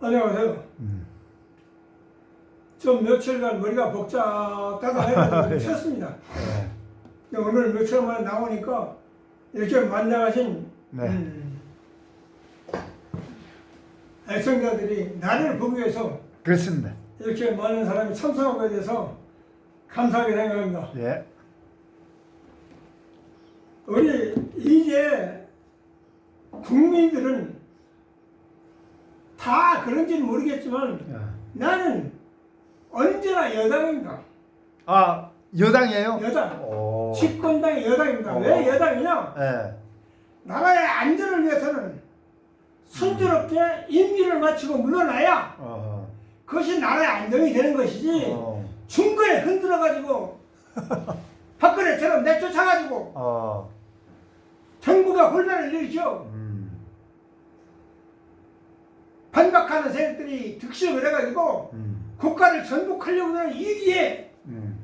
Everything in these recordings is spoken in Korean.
안녕하세요. 음. 좀 며칠간 머리가 복잡하다 해서 쉬었습니다. 네. 오늘 며칠 만에 나오니까 이렇게 만나가신 네. 음, 애청자들이 나를 보기 위해서 그렇습니다. 이렇게 많은 사람이 참석한 것에 대해서 감사하게 생각합니다. 예. 우리 이제 국민들은 다 그런지는 모르겠지만 예. 나는 언제나 여당입니다. 아 여당이에요? 여당. 오. 집권당의 여당입니다. 어. 왜 여당이냐? 예. 나라의 안전을 위해서는 순조롭게 임기를 마치고 물러나야 어. 그것이 나라의 안정이 되는 것이지 어. 중간에 흔들어가지고 박근혜처럼 내쫓아가지고 어. 정부가 혼란을 일으켜 음. 반박하는 세력들이 득실을 해가지고 음. 국가를 전복하려고 하는 이기에 음.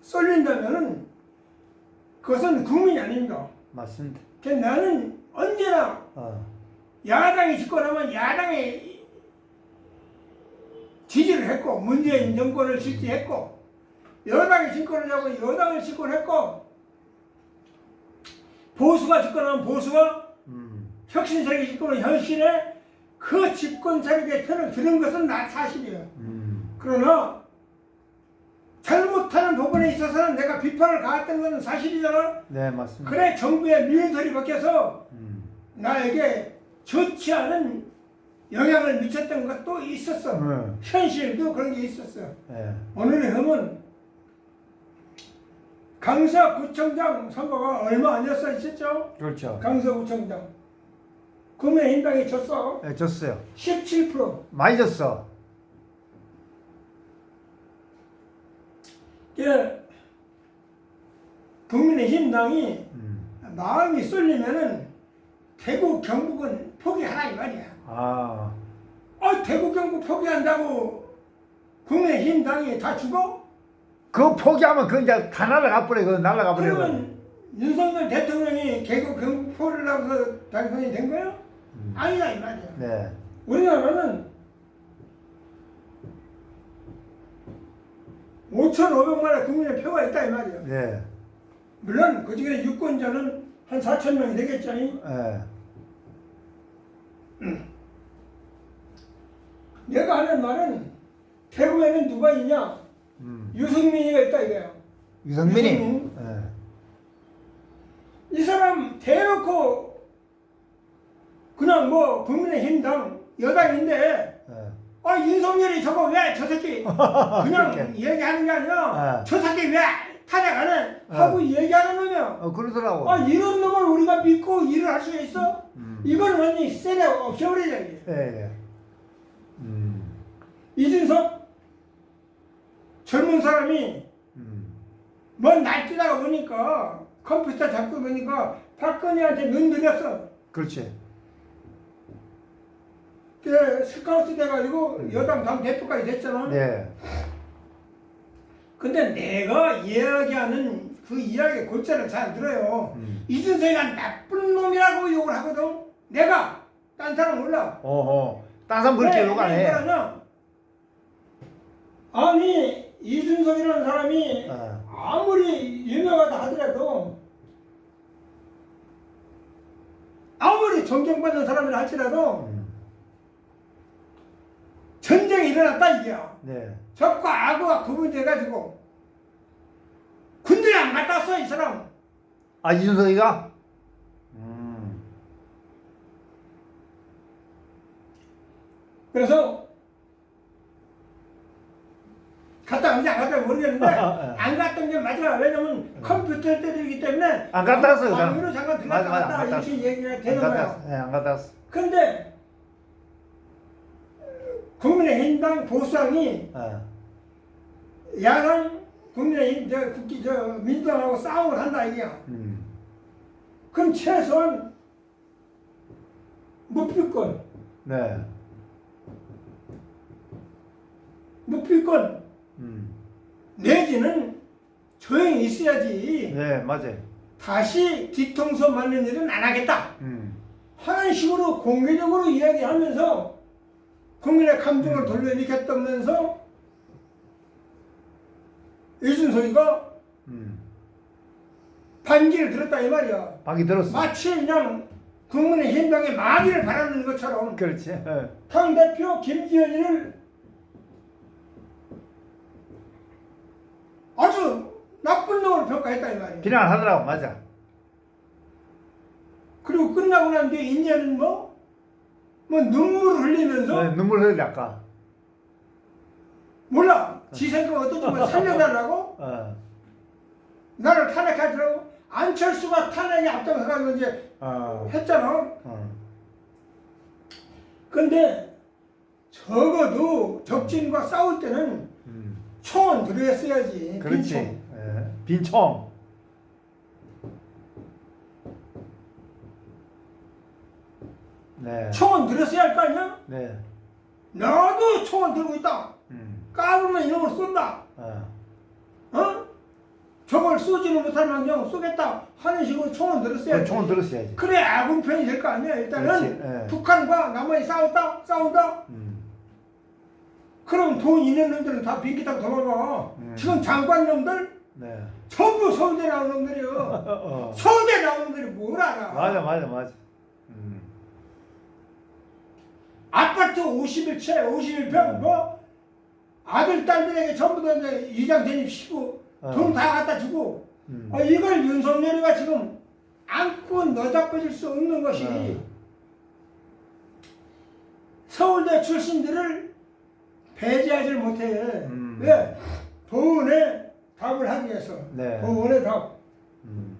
쏠린다면은 그것은 국민이 아닙니다. 맞습니다. 그래서 나는 언제나 어. 야당이 집권하면 야당에 지지를 했고 문재인 정권을 지지했고 여당이 집권을 하고 여당을 집권했고 보수가 집권하면 보수가 음. 혁신 세력이 집권하면 혁신에 그 집권 세력의 편을 드는 것은 나 사실이에요. 음. 그러나 잘못하는 부분에 있어서는 내가 비판을 가했던 것은 사실이잖아. 네 맞습니다. 그래 정부의 미운털이 바뀌어서 음. 나에게 좋지 않은 영향을 미쳤던 것도 있었어. 음. 현실도 그런 게 있었어. 예. 오늘의 흠은 강서구청장 선거가 얼마 안 됐어 있었죠? 그렇죠. 강서구청장. 국민의힘당이 졌어. 예, 졌어요. 17%. 많이 졌어. 예. 국민의힘당이 음. 마음이 쏠리면은 대구 경북은 포기하라 이 말이야. 아. 아 대구 경북 포기한다고 국민의힘당이 다 죽어? 그거 포기하면 그 이제 다 날아가 버려. 그 날아가 버려. 그러면 윤석열 대통령이 개국 경북 포를 하고서 당선이 된 거야? 음. 아니다 이 말이야. 네. 우리나라는 5,500만의 국민의 표가 있다 이 말이야. 네. 물론 그 중에 유권자는 한 4천 명이 되겠죠. 예. 내가 하는 말은 대구에는 누가 있냐? 음. 유승민이가 있다 이거야. 유승민이. 유승민. 예. 이 사람 대놓고 그냥 뭐 국민의힘당 여당인데 예. 아 윤석열이 저거 왜 저 새끼 그냥 그렇게. 얘기하는 게 아니라 예. 저 새끼 왜 탄핵하는 예. 하고 얘기하는 놈이야. 어 그러더라고. 아 이런 놈을 우리가 믿고 일을 할 수가 있어? 음. 이건 완전히 세례 없애버리자 이게. 예. 예. 음. 이준석 젊은 사람이 음. 먼 날뛰다가 보니까 컴퓨터 잡고 보니까 박근혜한테 눈 들였어. 그렇지. 그 스카우트 돼가지고 여당 당 대표까지 됐잖아. 네. 근데 내가 이야기하는 그 이야기 골자를 잘 안 들어요. 음. 이준석이가 나쁜 놈이라고 욕을 하거든. 내가 딴 사람 몰라. 어허. 딴 사람 그렇게 왜욕안 해. 그러냐? 아니 이준석이라는 사람이 어. 아무리 유명하다 하더라도 아무리 존경받는 사람이라 할지라도 음. 전쟁이 일어났다 이게야. 네. 적과 악어가 구분돼가지고 군대에 안 갔다 왔어 이 사람. 아 이준석이가? 음. 그래서 갔다 왔는지 안 갔다 모르겠는데 안 갔던 게 맞아. 왜냐면 컴퓨터 때리기 때문에 안 갔다 왔어요, 그 잠깐 맞아, 들어갔다 맞아, 안 왔다 갔다 이렇게 얘기가 안 되는 갔다 거야. 왔어. 네, 안 갔다 왔어. 근데 국민의힘당 보수당이 어. 야당 국민의힘 저 국기 저 민주당하고 싸움을 한다 이게야. 음. 그럼 최소한 무피권, 네. 무피권 음. 내지는 조용히 있어야지. 네, 맞아요. 다시 뒤통수 맞는 일은 안 하겠다. 음. 하는 식으로 공개적으로 이야기하면서 국민의 감정을 돌려일으켰다면서 이준석이가 음. 반기를 들었다 이 말이야. 방이 들었어. 마치 그냥 국민의 힘당에 마귀를 바라는 것처럼 그렇지. 예. 당 대표 김기현이를 아주 나쁜 놈으로 평가했다 이 말이야. 비난하더라고 맞아. 그리고 끝나고 난 뒤에 이제는 뭐, 뭐 눈물을 흘리면서 네, 눈물 흘리 아까. 몰라 지 생각 어떤지 뭐 살려달라고 어. 나를 탄핵하더라고 안철수가 탄핵에 앞장서가지고 이제 어. 했잖아. 어. 근데 적어도 적진과 싸울 때는 음. 총은 들여했어야지. 그렇지. 빈총. 예. 빈총. 네. 총은 들였어야 할 거 아니야? 네. 나도 총을 들고 있다. 음. 까불면 이놈을 쏜다. 어. 어? 저걸 쏘지는 못할 망정 쏘겠다 하는 식으로 총은 그 들었어야지. 총은 들었어야지. 그래 아군 편이 될 거 아니야. 일단은 그렇지, 예. 북한과 남한이 싸웠다, 싸운다. 음. 그럼 돈 있는 놈들은 다 비행기 타고 도망가. 음. 지금 장관 놈들 네. 전부 서울대 나온 놈들이요. 어. 서울대 나온 놈들이 뭘 알아? 맞아 맞아 맞아. 음. 아파트 51채, 51평 음. 뭐 아들 딸들에게 전부 다 이제 이장 대립시키고 어. 돈다 갖다 주고 음. 어, 이걸 윤석열이가 지금 안고 너잡아질 수 없는 것이 어. 서울대 출신들을 배제하지 못해. 음. 왜? 보훈의 답을 하기 위해서. 네. 보훈의 답. 음.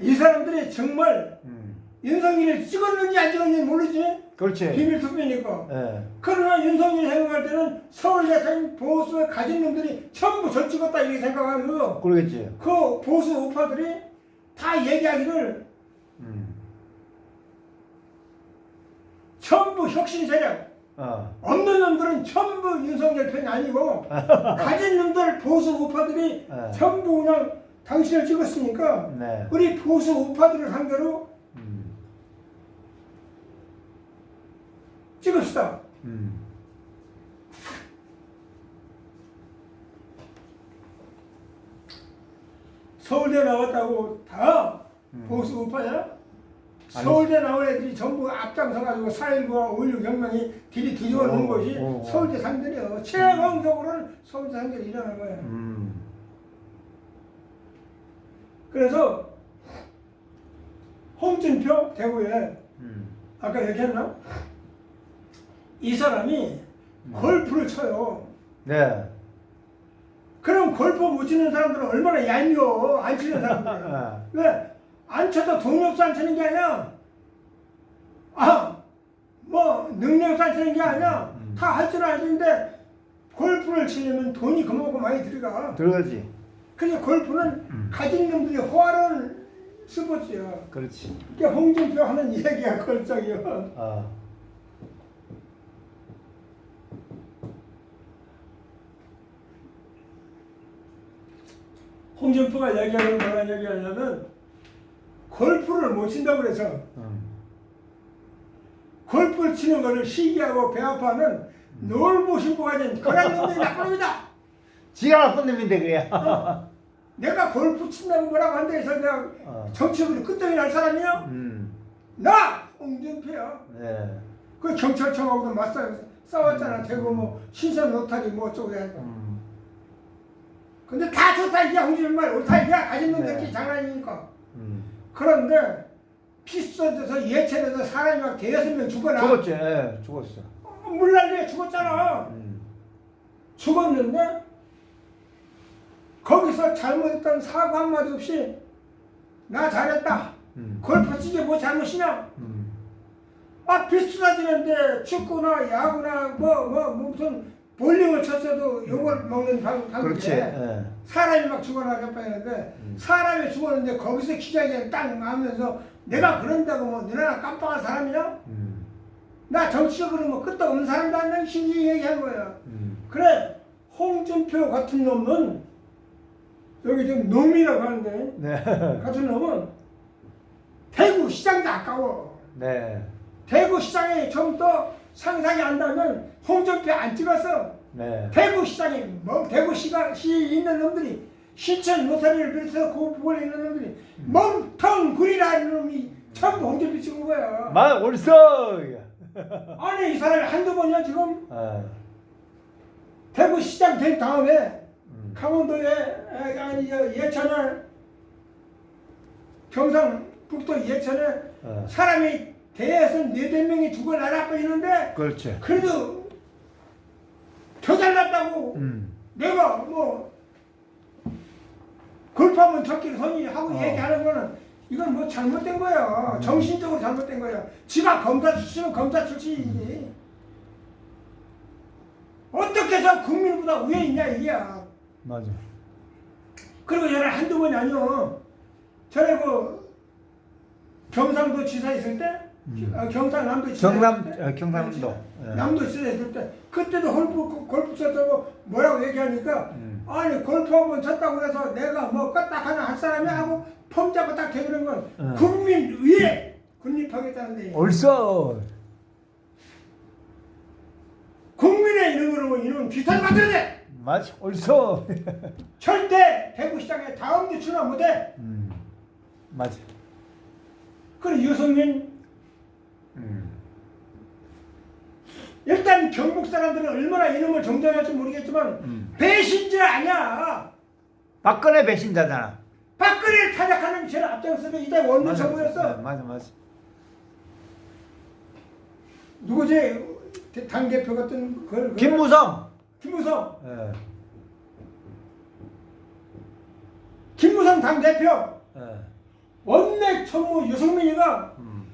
이 사람들이 정말 음. 윤석열을 찍었는지 안 찍었는지 모르지. 그렇지. 비밀 투표니까. 예. 그러나 윤석열이 생각할 때는 서울대생 보수에 가진 놈들이 전부 저 찍었다 이렇게 생각하면서 그러겠지. 그 보수 우파들이 다 얘기하기를 음. 전부 혁신 세력 어. 없는 놈들은 전부 윤석열 편이 아니고 가진 놈들 보수 우파들이 네. 전부 그냥 당신을 찍었으니까 네. 우리 보수 우파들을 상대로 음. 찍읍시다. 음. 서울대 나왔다고 다 음. 보수 우파야? 서울대 나온 애들이 전부 앞장서가지고 4.19와 5.16 혁명이 뒤리 뒤집어 놓은 오, 것이. 서울대 상들이요. 최강적으로는 서울대 상들이 일어난 거예요. 음. 그래서 홍준표 대구에 음. 아까 얘기했나? 이 사람이 음. 골프를 쳐요. 네. 그럼 골프 못 치는 사람들은 얼마나 얄미워 안 치는 사람들. 아. 왜? 안 쳐도 없어 안 치는 게 아니야. 아, 뭐 능력 없어 안 치는 게 아니야. 음. 다할 줄 알는데 골프를 치려면 돈이 그만큼 많이 들어가. 들어가지. 근데 골프는 음. 가진 놈들이 호화로운 스포츠야. 그렇지. 그게 홍준표 하는 얘기가 걸작이야. 어. 홍준표가 얘기하는 뭐란 얘기하냐면 골프를 못 친다고 그래서 음. 골프 치는 거를 시기하고 배 아파하는 놀부 신부가 가진 그런 놈들이 놈이다. 지가 나쁜 놈인데 그래. 내가 골프 친다고 뭐라고 한다 해서 내가 어. 정치적으로 끄떡이 날 사람이야? 음. 나 홍준표야. 네. 그 경찰청하고도 맞싸 싸웠잖아. 대구 뭐 신선 노타리 뭐 어쩌고 해서. 음. 근데 다 좋다 이게 홍준표 말 옳다 이게 가진 놈들끼리 네. 장난이니까. 음. 그런데 피 쏟아져서 예체돼서 사람이 막 대여섯 명 죽어나. 죽었지. 예. 죽었어. 어, 물난리에 죽었잖아. 음. 죽었는데 거기서 잘못했던 사과 한마디 없이 나 잘했다. 음. 골프 치게 뭐 잘못이냐? 음. 아 비슷하지는데 축구나 야구나 뭐 뭐 무슨 볼링을 쳤어도 욕을 먹는 방. 방법인데 예. 사람이 막 죽어나갈 뻔했는데 음. 사람이 죽었는데 거기서 기자회견 딱 하면서 내가 그런다고 뭐 너네나 깜빡한 사람이냐? 음. 나 정치적으로 뭐 끝도 없는 사람도 아니야 신지 얘기한 거야. 음. 그래 홍준표 같은 놈은 여기 지금 놈이라고 하는데 네. 같은 놈은 대구 시장도 아까워. 네. 대구 시장에 좀 더 상상이 한다면 홍준표 안 찍었어. 네. 대구 시장에 뭐 대구 시가 시에 있는 놈들이 신천 노사리를 비롯해서 그 부근에 있는 놈들이 멍텅구리라는 놈이 전부 홍준표 찍은 거야. 마 옳소. 아니 이 사람이 한두 번이야 지금 어. 대구 시장 된 다음에 음. 강원도에 에, 아니 저 예천에 경상북도 예천에 어. 사람이 대에서 네댓 명이 죽어 있는데 그렇지. 그래도 더 잘났다고 음. 내가 뭐 골프하면 적기를 선이 하고 어. 얘기하는 거는 이건 뭐 잘못된 거야 음. 정신적으로 잘못된 거야 지가 검사 출신은 검사 출신이지 어떻게 해서 국민보다 위에 있냐 이게야 맞아. 그리고 저를 한두 번이 아니요 전에 그 경상도 지사 있을 때 음. 아, 경상남도 지사 경남 있을 때 어, 경상도. 예. 남도 지사 있을 때 그때도 골프 골프 쳤다고 뭐라고 얘기하니까 음. 아니 골프 한 번 쳤다고 해서 내가 뭐 껐딱 하나 할 사람이 하고 폼 잡고 딱 되는 건 음. 국민 위에 군립하겠다는데 옳소. 국민의 이름으로 이놈 비탄 받아야 돼 맞아. 옳소. 절대 대구시장에 다음도 출마 못해 음. 맞아. 그리고 유승민 음. 일단 경북 사람들은 얼마나 이놈을 정정할지 모르겠지만 음. 배신자 아니야 박근혜 배신자잖아. 박근혜를 타작하는 죄를 앞장서서 이제 원문. 정부였어 네, 맞아 맞아. 누구지 당 대표 같은 그 김무성. 김무성 예. 김무성 당 대표 예. 원내 총무 유승민이가 음.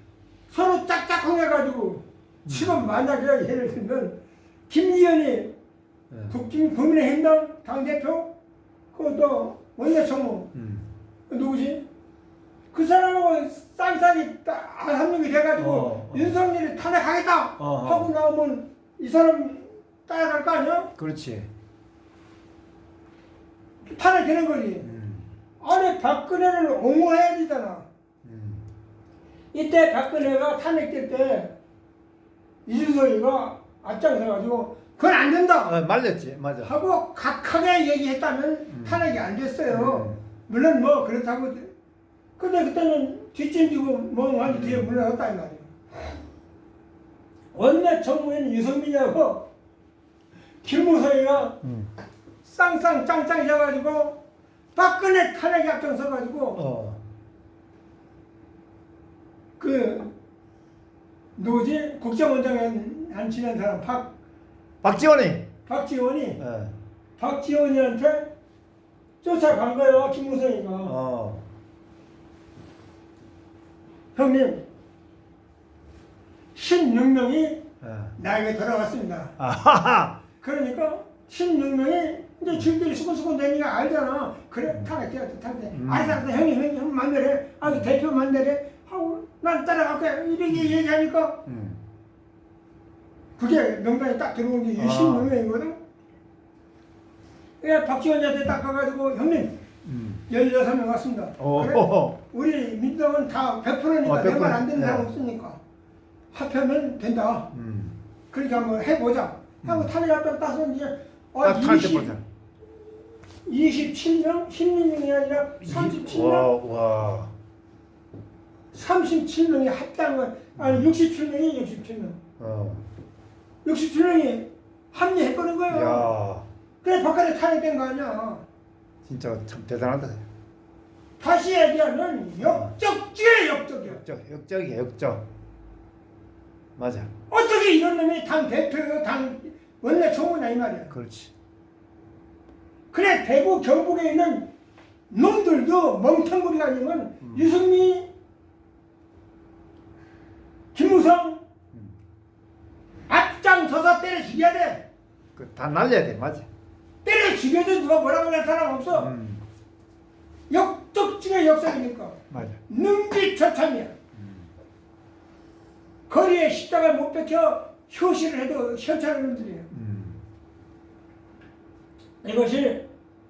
서로 짝짝꿍해가지고 지금 만약에 예를 들면 김기현이 예. 국민 국민의힘당 당 대표 그또 원내 총무 음. 그 누구지? 그 사람하고 쌍쌍이 딱한 명이 돼가지고 어, 어. 윤석열이 탄핵하겠다 어, 어. 하고 나오면 이 사람 따라갈 거 아니야? 그렇지. 탄핵되는 거지. 음. 아니 박근혜를 옹호해야 되잖아. 음. 이때 박근혜가 탄핵될 때 이준석이가 앞장서가지고 그건 안 된다 어, 말렸지. 맞아. 하고 각하게 얘기했다면 음. 탄핵이 안 됐어요. 음. 물론 뭐 그렇다고 근데 그때는 뒷짐지고 멍하니 뒤에 물러났다 이 말이에요. 원내 정무인 유승민이하고 김무성이가 음. 쌍쌍 짱짱 져가지고 박근혜 탄핵에 앞장서가지고 어. 그 누구지 국정원장에 한 지낸 사람 박 박지원이. 박지원이 예. 박지원이한테 쫓아간 거예요 김무성이가 어. 형님 16명이 예. 나에게 돌아왔습니다. 아하하. 그러니까 16명이 이제 지들이 수근수근 되니까 알잖아. 그래 타겟돼야 돼 타겟. 음. 알았어 형님 형님 형 만나래. 아 대표 만나래. 하고 난 따라갈 거야. 이렇게 얘기하니까 음. 그게 명단에 딱 들어온 게 아. 16명이거든. 그래 박지원한테 딱 가가지고 형님 음. 16명 왔습니다. 오. 그래 우리 민정은 다 100%니까 어, 내말안 100%. 되는 사람 네. 없으니까 합하면 된다. 음. 그러니까 한번 해보자. 하고 탄핵합병 따서 이제 어, 딱 탈때 20, 보자. 27명? 16명이 아니라 37명? 와, 와. 37명이 합당을 아니 67명이 67명. 어. 67명이 합리해버린 거예요. 야. 그래 박근혜 탄핵된 거 아니야. 진짜 참 대단하다. 다시 얘기하면 역적지에 역적이야. 역적, 역적이야, 역적. 맞아. 어떻게 이런 놈이 당 대표요 당 원내 총무냐 이 말이야. 그렇지. 그래 대구 경북에 있는 놈들도 멍텅구리가 아니면 음. 유승민, 김무성 음. 앞장서서 때려 죽여야 돼. 그 다 날려야 돼, 맞아. 때려 죽여도 누가 뭐라고 할 사람 없어. 음. 역적 중의 역사이니까 맞아. 능지처참이야. 거리에 십자가 못 박혀 효시를 해도 현찰하는 놈들이에요. 이것이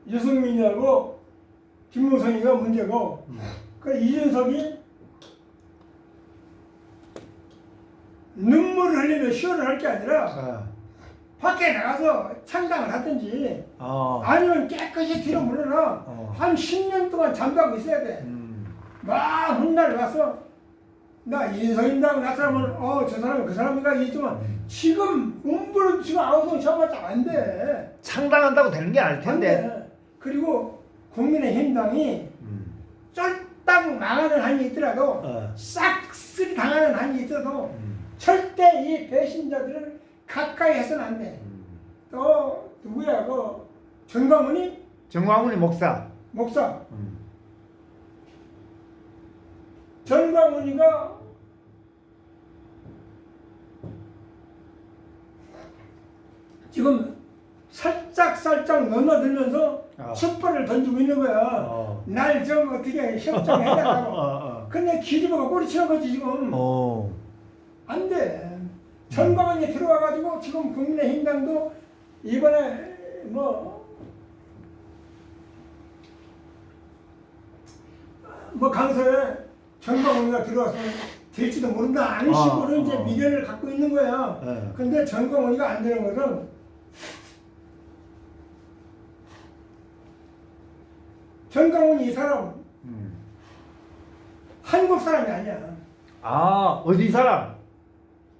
유승민이라고 김무성이가 문제고 그 이준석이 눈물을 흘리며 시연을 할 게 아니라 아. 밖에 나가서 창당을 하든지 어. 아니면 깨끗이 뒤로 물러나 어. 한 10년 동안 잠자고 있어야 돼. 음. 막 훗날 와서 나 인성인다고 나타나면 어저 사람이 그 사람인가 이지만 지금 음부를 지금 아우성 잡아도 안 돼. 창당한다고 되는 게 아닐 안 텐데. 돼. 그리고 국민의힘당이 음. 쫄딱 망하는 한이 있더라도 어. 싹쓸이 당하는 한이 있어도 음. 절대 이 배신자들을 가까이 해서는 안 돼. 음. 또 누구야 그 전광훈이 정광훈이 목사. 목사 음. 전광훈이가 지금 살짝 살짝 넘어들면서 아. 촛발을 던지고 있는 거야. 어. 날 좀 어떻게 어, 협정해달라고. 어. 근데 기집애가 꼬리치는 거지 지금. 어. 안 돼. 전광훈이 들어와가지고 지금 국민의힘당도 이번에 뭐, 뭐 강서에 전광훈이가 들어와서 될지도 모른다 하는 어, 식으로 이제 어. 미래를 갖고 있는 거야. 네. 근데 전광훈이가 안 되는 것은 전광훈이 이 사람 음. 한국 사람이 아니야. 아 어디 사람?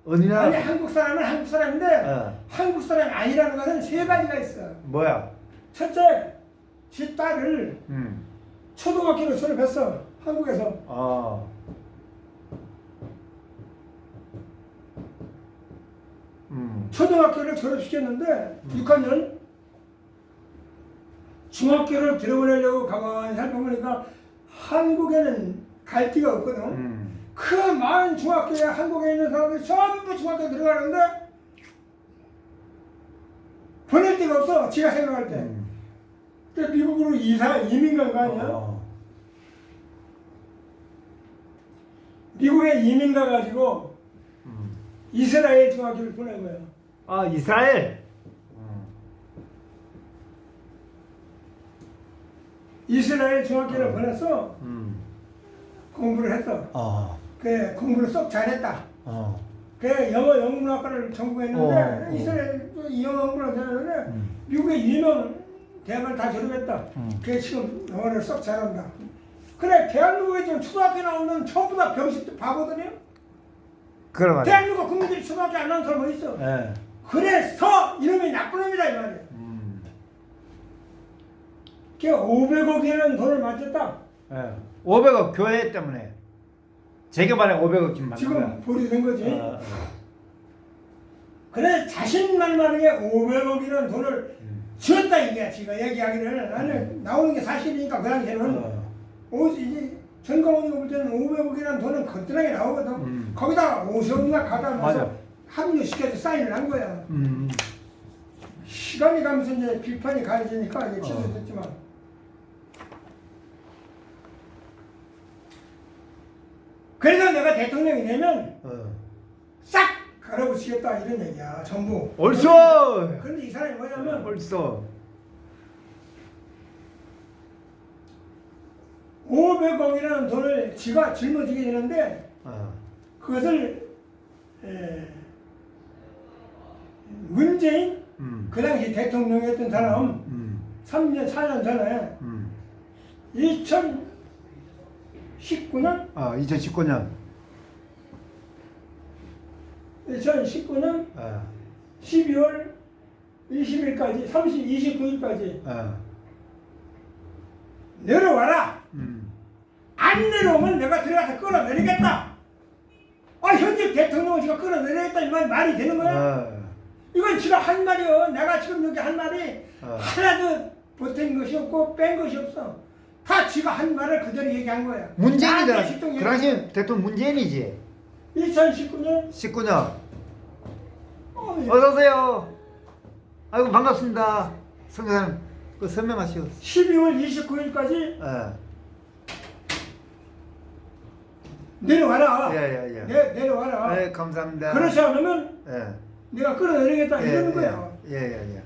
어디 나라? 아니 한국 사람은 한국 사람인데 어. 한국 사람이 아니라는 것은 세 가지가 있어. 뭐야? 첫째, 지 딸을 음. 초등학교로 졸업했어. 한국에서. 어. 음. 초등학교를 졸업시켰는데 6학년 중학교를 들어보내려고 가만히 살펴보니까 한국에는 갈 데가 없거든. 음. 그 많은 중학교에 한국에 있는 사람들이 전부 중학교 들어가는데 보낼 데가 없어. 지가 생각할 때. 음. 그 미국으로 이사 이민 간 거 아니야? 어. 미국에 이민 가가지고 음. 이스라엘 중학교를 보낸 거예요. 아 이스라엘. 음. 이스라엘 중학교를 보내서 음. 공부를 했어. 어. 그 공부를 쏙 잘했다. 어. 그 영어 영문학과를 전공했는데 어, 어. 이스라엘 이 영어 영문학과를 전공했는데 음. 미국의 유명 대학을 다 졸업했다. 음. 그게 지금 영어를 쏙 잘한다. 그래 대한민국에 지금 초등학교 나오는 전부 다 병식 바보들이야. 그래 말이야. 대한민국 국민들이 초등학교 안 나온 사람 어디 있어? 예. 그래서 이놈이 나쁜 놈이다 이 말이야. 음. 걔 500억이라는 돈을 맞췄다. 예. 500억 교회 때문에 재개발에 500억 지금 받는 지금 거야. 보류된 거지. 어, 어. 그래 자신만만하게 500억이라는 돈을 음. 주었다 이게 지가 얘기하기를 나는 나오는 게 사실이니까 그 당시에는 어. 오 이제 전광훈이가 볼 때는 500억이라는 돈은 거뜬하게 나오거든. 음. 거기다가 5천억 가다 맞아. 놓서 합류시켜서 사인을 한 거야. 음. 시간이 가면서 이제 비판이 가해지니까 이게 어. 취소됐지만. 그래서 내가 대통령이 되면 어. 싹 갈아붙이겠다 이런 얘기야 전부. 옳소. 그런데 이 사람이 뭐냐면 옳소. 500억이라는 돈을 지가 짊어지게 되는데 어. 그것을 에, 문재인 음. 그 당시 대통령이었던 사람 음. 3년 4년 전에 음. 2019년 어, 2019년. 2019년 어. 12월 20일까지 30 29일까지 어. 내려와라 음. 안 내려오면 내가 들어가서 끌어내리겠다 아 현직 대통령은 지가 끌어내리겠다 이 말이 말이 되는 거야 어. 이건 지가 한 말이요 내가 지금 여기 한 말이 어. 하나도 보탠 것이 없고 뺀 것이 없어 다 지가 한 말을 그대로 얘기한 거야 문재인이잖아. 그 당시 대통령 문재인이지. 2019년 19년. 어, 어서 오세요. 아이고 반갑습니다. 성교사님 그 설명하시오. 12월 29일까지 예. 내려와라 예, 예, 예. 내, 내려와라 네, 감사합니다. 그렇지 않으면 예. 내가 끌어내리겠다 예, 이러는 거야 예, 예, 예.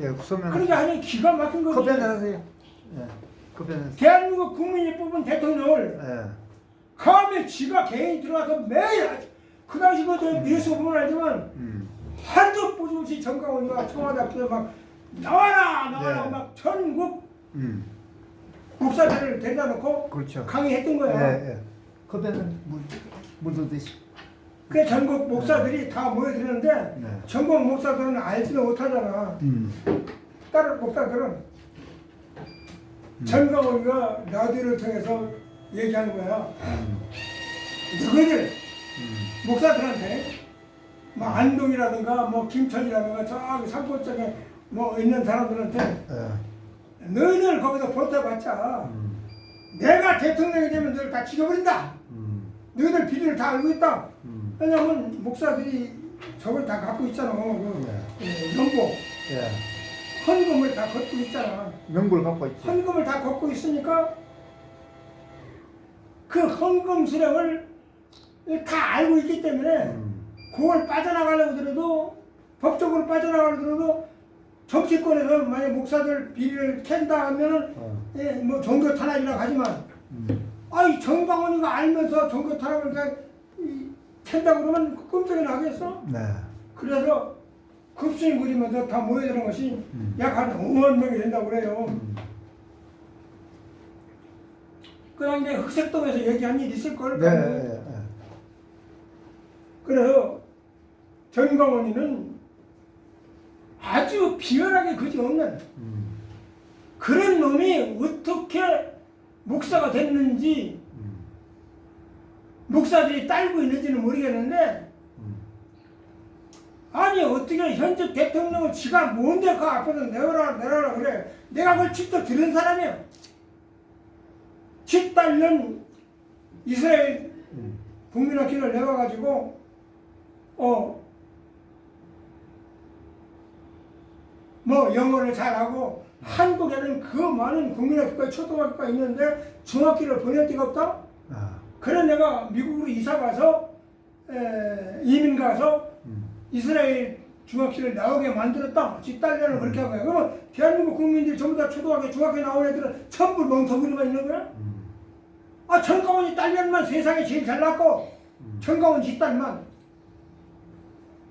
예, 설명. 그러니까 아니 기가 막힌 거지 커피 한잔 하세요. 예. 커피 한잔. 대한민국 국민이 뽑은 대통령을 예. 감히 지가 개인이 들어와서 매일 아침 그 당시 그 뉴스 보면 알지만 음. 한도 보조없이 정강원과 청와대 앞에서 막 나와라 나와라 네. 막 전국 음. 목사들을 데려다 놓고 그렇죠. 강의했던 거야. 예, 예. 그때는 물 물도 드시. 그 전국 목사들이 다 모여드는데 네. 전국 목사들은 알지도 못하잖아. 음. 다른 목사들은 전강원과 라디오를 통해서 얘기하는 거야. 음. 너희들 음. 목사들한테 뭐 안동이라든가 뭐 김천이라든가 저기 산골 쪽에 뭐 있는 사람들한테 예. 너희들 거기서 보태봤자 음. 내가 대통령이 되면 너희들 다 죽여버린다. 음. 너희들 비리를 다 알고 있다. 음. 왜냐면 목사들이 저걸 다 갖고 있잖아. 그 네. 예, 연봉, 예. 헌금을 다 걷고 있잖아. 명부를 갖고 있지. 헌금을 다 걷고 있으니까 그 헌금 수령을 다 알고 있기 때문에 음. 그걸 빠져나가려고 들어도 법적으로 빠져나가려고 들어도 정치권에서 만약 목사들 비리를 캔다 하면은 어. 예, 뭐 종교 탄압이라고 하지만 음. 아이 정강원이가 알면서 종교 탄압을 다 이, 캔다 그러면 끔찍이 나겠어? 네. 그래서 급수인 그리면서 다 모여드는 것이 음. 약한 5만 명이 된다고 그래요. 음. 그냥 이제 흑색동에서 얘기한 일 있을 걸. 네. 예, 예. 그래서 전광훈이는 아주 비열하게 그지 없는 음. 그런 놈이 어떻게 목사가 됐는지 음. 목사들이 딸고 있는지는 모르겠는데 음. 아니 어떻게 현재 대통령은 지가 뭔데 그 앞에서 내어라 내어라 그래 내가 그걸 직접 들은 사람이야 집딸년 이스라엘 음. 국민학교를 내와가지고 어 뭐 영어를 잘하고 한국에는 그 많은 국민학교가 초등학교가 있는데 중학교를 보낼 데가 없다. 아. 그래 내가 미국으로 이사 가서 에, 이민 가서 음. 이스라엘 중학교를 나오게 만들었다. 집딸년을 그렇게 한 거야. 그러면 대한민국 국민들이 전부 다 초등학교, 중학교 나온 애들은 전부 멍텅구리만 있는 거야? 음. 아 전가원이 딸년만 세상에 제일 잘났고 음. 전가원 집딸만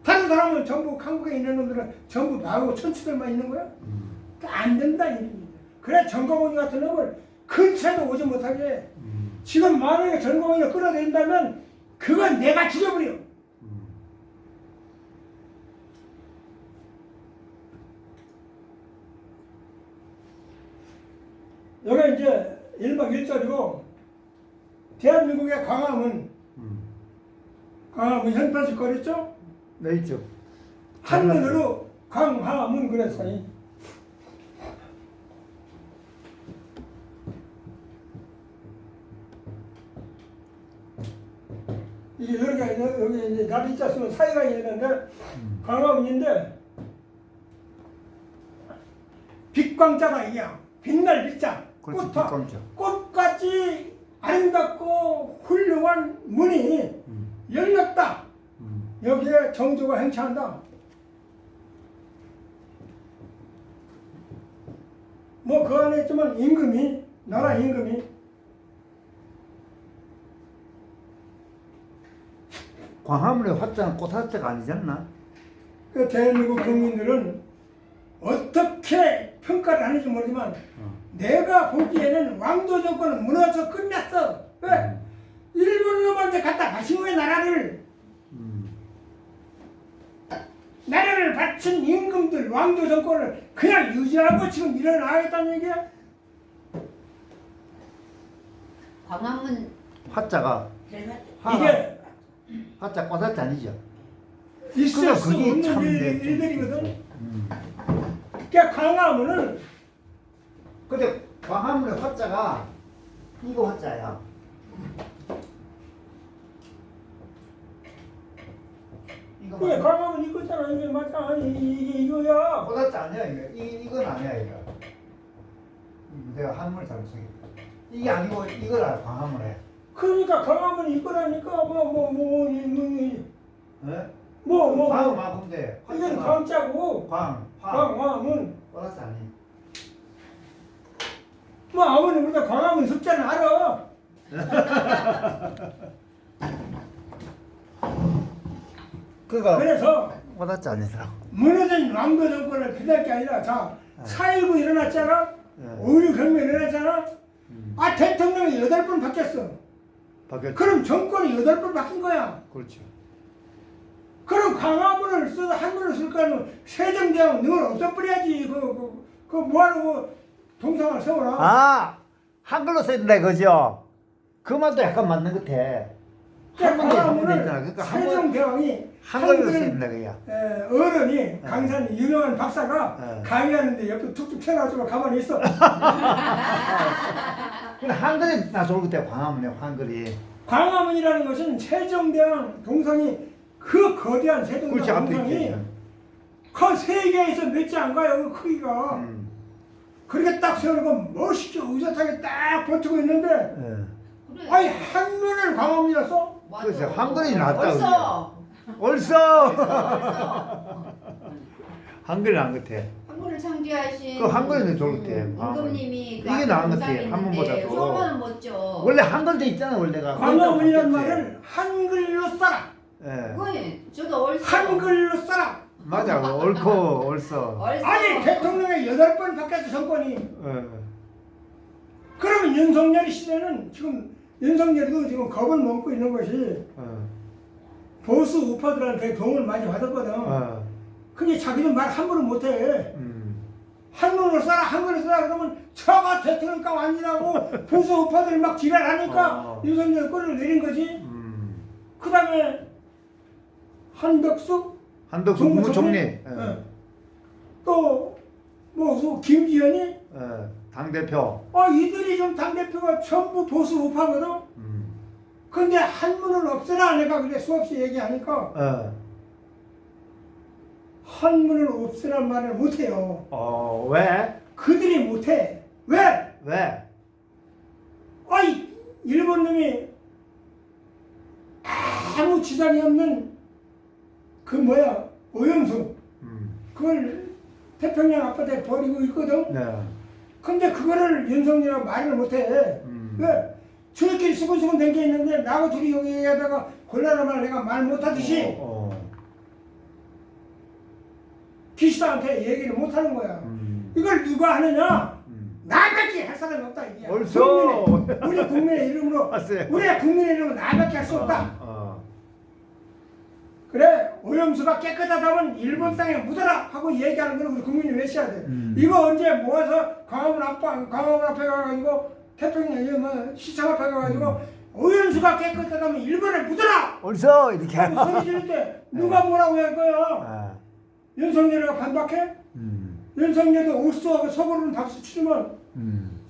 다른 사람은 전부 한국에 있는 놈들은 전부 나하고 천치들만 있는 거야? 음. 그러니까 안 된다 이 얘기입니다. 그래 전가원이 같은 놈을 근처에도 오지 못하게 해. 음. 지금 만약에 전가원이 끌어들인다면 그건 내가 죽여버려. 음. 여기 이제 1박 1절이고 대한민국의 광화문 음. 광화문 현판식 거렸죠? 네 있죠. 한문으로 광화문 그랬어요. 이게 여기가 여기 이제 나비자 쓰면 사이가 있는데 음. 광화문인데 빛광자가 이야 빛날 빛자 그렇지, 빛광자. 꽃같이 아름답고 훌륭한 문이 음. 열렸다. 음. 여기에 정조가 행차한다. 뭐 그 안에 있지만 임금이 나라 임금이 광화문의 화자는 꽃화자가 아니지 않나? 그 대한민국 국민들은 어떻게 평가를 하는지 모르지만 어. 내가 보기에는 왕도 정권은 무너져 끝났어. 왜? 음. 일본 놈한테 갖다 바친 거야 나라를. 음. 나라를 바친 임금들 왕조 정권을 그냥 유지하고 지금 일어나겠다는 얘기야? 광화문 화자가 이게 화자 꽃화자 아니죠? 있을 수 그게 없는 참 일, 내- 일들이거든. 음. 그러니까 강화문은 근데 광화문의 화자가 이거 화자야. 이거 이게 맞아. 강화문 이거잖아. 이게 맞아. 아니 이게 이거야. 꽃화자 아니야 이거. 이 이건 아니야 이거. 이거 내가 한문을 잘못 쓰겠다. 이게 아니고 이거라 광화문에. 그러니까 강화문 이거라니까 뭐뭐뭐뭐뭐 예? 뭐, 뭐, 광 뭐. 마군데. 이건 광자고 광 화. 강화문 꽃화자 아니. 뭐 아무리 우리가 광화문 숫자는 알아. 그가 그래서 와닿지 않으라. 무너진 왕조 정권을 피할 게 아니라 자 4.19 일어났잖아 네. 5.16 혁명 일어났잖아 음. 아 대통령이 여덟 번 바뀌었어 바뀌었지. 그럼 정권이 여덟 번 바뀐 거야 그렇죠. 그럼 강화문을 써서 한문을 쓸 거는 세종대왕 능을 없애버려야지 그, 그, 그 뭐하러 그 동상을 세워라 아 한글로 써야 된다 그죠? 그 말도 약간 맞는 것 같아. 한문에 한문에 있잖아. 그러니까 한글 세종대왕이 한글로 된다 그야. 에, 어른이 강산 유명한 박사가 네. 강의하는데 옆에 툭툭 튀어나와주고 가만히 있어 근데 한글이 나 좋을 것 같아. 광화문에 한글이. 광화문이라는 것은 세종대왕 동상이 그 거대한 그렇지 세종대왕 앞에 동상이 있지. 그 세계에서 몇지 안 가요 그 크기가 음. 그렇게 딱 세워놓고 멋있게 의젓하게 딱 버티고 있는데 예. 아니 한문을 광화문이라 써? 글쎄, 한글이 낫다, 벌써. 벌써. 한글이 나은 것 같아. 한글을 창제하신 그 한글이 좋을 것 같아, 음, 광화문. 임금님이 그 이게 나은 것 같아, 동상이 있는데 한문보다도. 수업하는 멋져. 원래 한글도 있잖아 원래가. 광화문이란 바뀌었지. 말을 한글로 써라 예. 그거는 저도 얼써. 한글로 써라 맞아. 옳고 옳소. 얼써. 아니 대통령이 여덟 번 바뀌었어 정권이 예. 그러면 윤석열이 시대는 지금 윤석열도 지금 겁을 먹고 있는 것이 어. 보수 우파들한테 도움을 많이 받았거든 어. 근데 자기는 말 함부로 못해 음. 한문으로 써라 한글로 써라 그러면 저가 대통령과 완전하고 보수 우파들이 막 지랄하니까 어. 윤석열 꼴을 내린 거지 음. 그 다음에 한덕수 한덕수 국무총리. 예. 또 뭐 김기현이 예. 당 대표. 어 이들이 좀 당 대표가 전부 보수 우파거든 음. 근데 한문을 없애라 내가 그래 수없이 얘기하니까 어. 한문을 없애란 말을 못해요 어 왜? 그들이 못해 왜? 왜? 아이 일본 놈이 아무 지장이 없는 그 뭐야 오염수 음. 그걸 태평양 앞바다에 버리고 있거든 네. 근데 그거를 윤석열하고 말을 못해 음. 왜? 저렇게 수근수근 된 게 있는데 나하고 둘이 여기 얘기하다가 곤란한 말 내가 말 못하듯이 어, 어. 기시다한테 얘기를 못하는 거야 음. 이걸 누가 하느냐 음. 나밖에 할 사람이 없다 이게 옳소. 국민의, 우리 국민의 이름으로. 우리 국민의 이름으로 나밖에 할 수 없다 어. 그래 오염수가 깨끗하다면 일본 땅에 묻어라 하고 얘기하는 걸 우리 국민이 외쳐야 돼 음. 이거 언제 모아서 광화문 앞 광화문 앞에 가가지고 태평양 뭐 시청 앞에 가가지고 음. 오염수가 깨끗하다면 일본에 묻어라 옳소 이렇게. 소리 지를 때 누가 뭐라고 할 거야 아. 윤석열이가 반박해 음. 윤석열도 옳소하고 서구로는 박수 치지만 음.